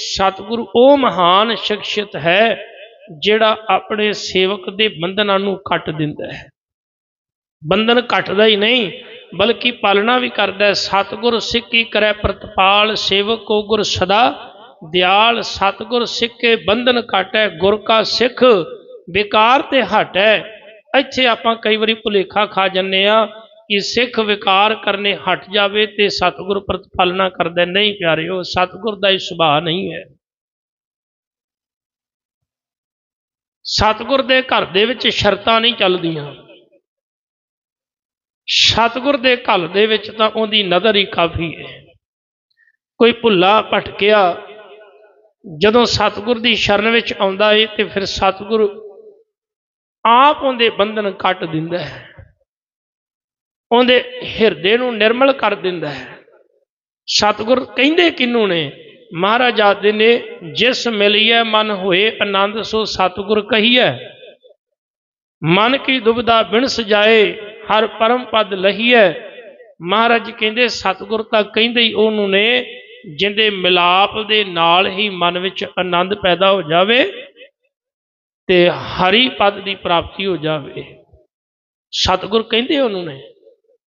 ਸਤਿਗੁਰੂ ਉਹ ਮਹਾਨ ਸ਼ਖਸੀਅਤ ਹੈ ਜਿਹੜਾ ਆਪਣੇ ਸੇਵਕ ਦੇ ਬੰਧਨਾਂ ਨੂੰ ਕੱਟ ਦਿੰਦਾ ਹੈ। ਬੰਧਨ ਕੱਟਦਾ ਹੀ ਨਹੀਂ, ਬਲਕਿ ਪਾਲਣਾ ਵੀ ਕਰਦਾ ਹੈ। ਸਤਿਗੁਰ ਸਿੱਖੀ ਕਰੈ ਪ੍ਰਤਪਾਲ, ਸੇਵਕ ਕੋ ਗੁਰ ਸਦਾ ਦਿਆਲ। ਸਤਿਗੁਰ ਸਿੱਖੇ ਬੰਧਨ ਕਾਟੈ ਗੁਰ ਕਾ ਸਿੱਖ ਵਿਕਾਰ ਤੇ ਹਟੈ। ਇੱਥੇ ਆਪਾਂ ਕਈ ਵਾਰੀ ਭੁਲੇਖਾ ਖਾ ਜੰਨੇ ਆ ਕਿ ਸਿੱਖ ਵਿਕਾਰ ਕਰਨੇ ਹਟ ਜਾਵੇ ਤੇ ਸਤਿਗੁਰ ਪ੍ਰਤਪਾਲਣਾ ਕਰਦੇ। ਨਹੀਂ ਪਿਆਰਿਓ, ਸਤਿਗੁਰ ਦਾ ਇਹ ਸੁਭਾਅ ਨਹੀਂ ਹੈ। ਸਤਿਗੁਰ ਦੇ ਘਰ ਦੇ ਵਿੱਚ ਸ਼ਰਤਾਂ ਨਹੀਂ ਚੱਲਦੀਆਂ। ਸਤਿਗੁਰ ਦੇ ਘਰ ਦੇ ਵਿੱਚ ਤਾਂ ਉਹਦੀ ਨਜ਼ਰ ਹੀ ਕਾਫੀ ਹੈ। ਕੋਈ ਭੁੱਲਾ ਭਟਕਿਆ ਜਦੋਂ ਸਤਿਗੁਰ ਦੀ ਸ਼ਰਨ ਵਿੱਚ ਆਉਂਦਾ ਏ ਤੇ ਫਿਰ ਸਤਿਗੁਰ ਆਪ ਉਹਦੇ ਬੰਧਨ ਕੱਟ ਦਿੰਦਾ ਹੈ। ਉਹਦੇ ਹਿਰਦੇ ਨੂੰ ਨਿਰਮਲ ਕਰ ਦਿੰਦਾ ਹੈ। ਸਤਿਗੁਰ ਕਹਿੰਦੇ ਕਿਨੂੰ ਨੇ? ਮਹਾਰਾਜ ਆਦੇ ਨੇ, ਜਿਸ ਮਿਲਿਐ ਮਨ ਹੋਏ ਆਨੰਦ, ਸੋ ਸਤਿਗੁਰ ਕਹੀਐ, ਮਨ ਕੀ ਦੁਬਦਾ ਬਿਨ ਸਜਾਏ ਹਰ ਪਰਮ ਪਦ ਲਹੀਐ। ਮਹਾਰਾਜ ਕਹਿੰਦੇ, ਸਤਿਗੁਰ ਤਾਂ ਕਹਿੰਦੇ ਹੀ ਉਹਨੂੰ ਨੇ, ਜਿੰਦੇ ਮਿਲਾਪ ਦੇ ਨਾਲ ਹੀ ਮਨ ਵਿੱਚ ਆਨੰਦ ਪੈਦਾ ਹੋ ਜਾਵੇ ਤੇ ਹਰੀ ਪਦ ਦੀ ਪ੍ਰਾਪਤੀ ਹੋ ਜਾਵੇ। ਸਤਿਗੁਰ ਕਹਿੰਦੇ ਉਹਨੂੰ ਨੇ।